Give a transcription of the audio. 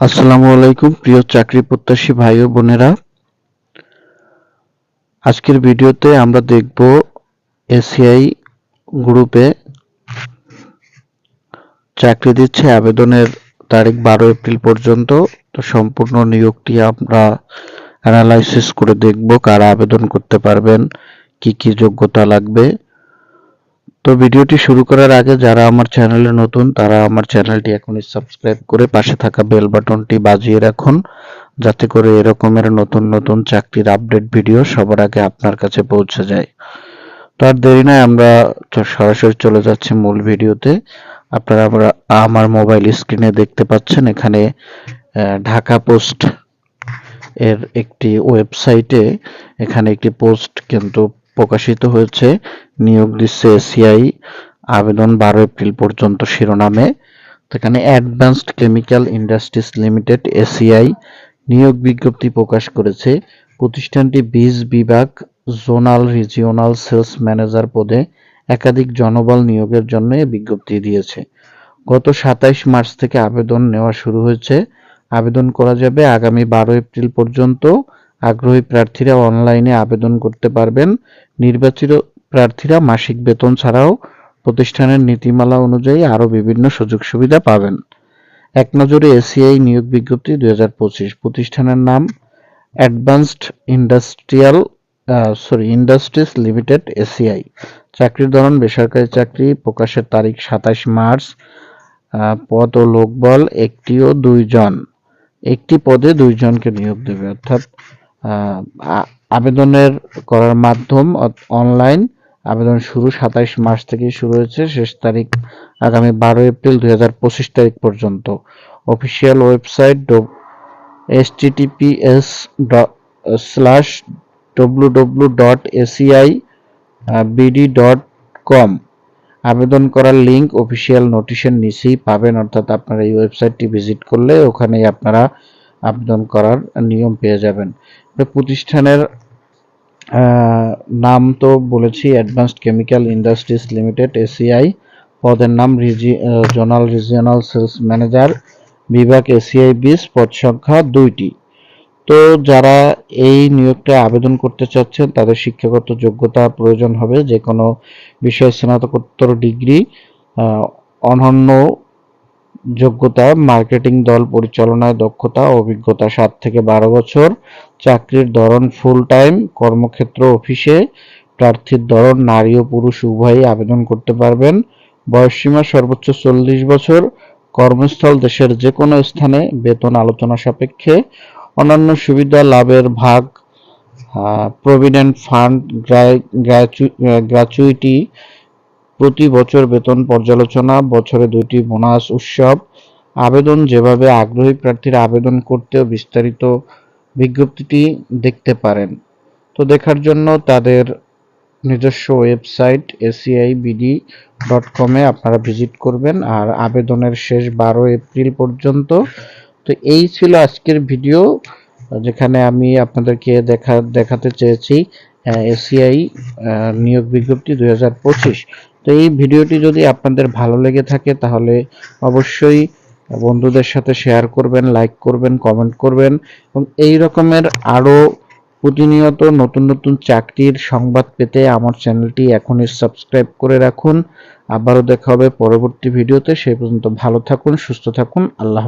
আসসালামু আলাইকুম, প্রিয় চাকরি প্রত্যাশী ভাই ও বোনেরা। আজকের ভিডিওতে আমরা দেখব এসিআই গ্রুপে চাকরি দিচ্ছে, আবেদনের তারিখ বারো এপ্রিল পর্যন্ত। তো সম্পূর্ণ নিয়োগটি আমরা অ্যানালাইসিস করে দেখব কারা আবেদন করতে পারবেন, কি কি যোগ্যতা লাগবে। তো ভিডিওটি শুরু করার আগে যারা আমার চ্যানেলে নতুন, তারা আমার চ্যানেলটি এখনই সাবস্ক্রাইব করে পাশে থাকা বেল বাটনটি বাজিয়ে রাখুন, যাতে করে এরকমের নতুন নতুন চাকরির আপডেট ভিডিও সবার আগে আপনার কাছে পৌঁছে যায়। তো আর দেরি নয়, আমরা সরাসরি চলে যাচ্ছি মূল ভিডিওতে। আপনারা আমরা, আমার মোবাইল স্ক্রিনে দেখতে পাচ্ছেন, এখানে ঢাকা পোস্ট এর একটি ওয়েবসাইটে এখানে একটি পোস্ট কিন্তু প্রকাশিত হয়েছে। নিয়োগ দিচ্ছে এসিআই। আবেদন বারো এপ্রিল পর্যন্ত শিরোনামে। এখানে advanced chemical industries limited, ACI, নিয়োগ বিজ্ঞপ্তি প্রকাশ করেছে। প্রতিষ্ঠানটি বীজ বিভাগ, জোনাল, রিজিওনাল সেলস ম্যানেজার পদে একাধিক জনবল নিয়োগের জন্য বিজ্ঞপ্তি দিয়েছে। গত সাতাইশ মার্চ থেকে আবেদন নেওয়া শুরু হয়েছে। আবেদন করা যাবে আগামী বারো এপ্রিল পর্যন্ত। আগ্রহী প্রার্থীরা অনলাইনে আবেদন করতে পারবেন। নির্বাচিত প্রার্থীরা মাসিক বেতন ছাড়াও প্রতিষ্ঠানের নীতিমালা অনুযায়ী আরও বিভিন্ন সুযোগ সুবিধা পাবেন। এক নজরে এসিআই নিয়োগ বিজ্ঞপ্তি দু হাজার পঁচিশ প্রতিষ্ঠানের নাম advanced industrial sorry industries limited, ACI. চাকরির ধরন, বেসরকারি চাকরি, প্রকাশের তারিখ সাতাশ মার্চ পদ ও লোকবল একটি ও দুইজন। একটি পদে দুইজনকে নিয়োগ দেবে, অর্থাৎ আবেদনের করার মাধ্যম অনলাইন আবেদন শুরু সাতাইশ মার্চ থেকে শুরু হয়েছে, শেষ তারিখ আগামী বারো এপ্রিল দুই হাজার পঁচিশ তারিখ পর্যন্ত। Official website S TTPS slash W W dot ACI BD dot com আবেদন করার লিঙ্ক অফিসিয়াল নোটিশের নিচেই পাবেন, অর্থাৎ আপনারা এই ওয়েবসাইটটি ভিজিট করলে ওখানেই আপনারা আবেদন করার নিয়ম পেয়ে যাবেন। প্রতিষ্ঠানের নাম তো বলেছি advanced chemical industries limited ACI পদের নাম জোনাল রিজিওনাল সেলস ম্যানেজার বিভাগ এসিআই বিস পদ সংখ্যা দুইটি। তো যারা এই নিয়োগটা আবেদন করতে চাচ্ছেন, তাদের শিক্ষাগত যোগ্যতা প্রয়োজন হবে যে কোনো বিষয়ে স্নাতকোত্তর ডিগ্রি অনন্য যোগ্যতা, মার্কেটিং দল পরিচালনায় দক্ষতা অভিজ্ঞতা সাত থেকে বারো বছর, চাকরির ধরন ফুল টাইম কর্মক্ষেত্র অফিসে প্রার্থীর ধরন নারী ও পুরুষ উভয়ই আবেদন করতে পারবেন। বয়সসীমা সর্বোচ্চ চল্লিশ বছর, কর্মস্থল দেশের যে কোনো স্থানে বেতন আলোচনা সাপেক্ষে। অন্যান্য সুবিধা লাভের ভাগ প্রভিডেন্ট ফান্ড গ্র্যাচুইটি প্রতি বছর বেতন পর্যালোচনা, বছরে দুইটি বোনাস উৎসব। আবেদন যেভাবে আগ্রহী প্রার্থীরা আবেদন করতেও বিস্তারিত বিজ্ঞপ্তিটি দেখতে পারেন। তো দেখার জন্য তাদের নিজস্ব ওয়েবসাইট এসিআই বিডি ডট কমে আপনারা ভিজিট করবেন। আর আবেদনের শেষ বারো এপ্রিল পর্যন্ত। তো এই ছিল আজকের ভিডিও, যেখানে আমি আপনাদেরকে দেখা, দেখাতে চেয়েছি এসিআই নিয়োগ বিজ্ঞপ্তি দুই হাজার পঁচিশ। তো এই ভিডিওটি যদি আপনাদের ভালো লেগে থাকে তাহলে অবশ্যই বন্ধুদের সাথে শেয়ার করবেন লাইক করবেন কমেন্ট করবেন এবং এই রকমের আরও প্রতিনিয়ত নতুন নতুন চাকরির সংবাদ পেতে আমার চ্যানেলটি এখনই সাবস্ক্রাইব করে রাখুন। আবারও দেখা হবে পরবর্তী ভিডিওতে। সেই পর্যন্ত ভালো থাকুন, সুস্থ থাকুন। আল্লাহ।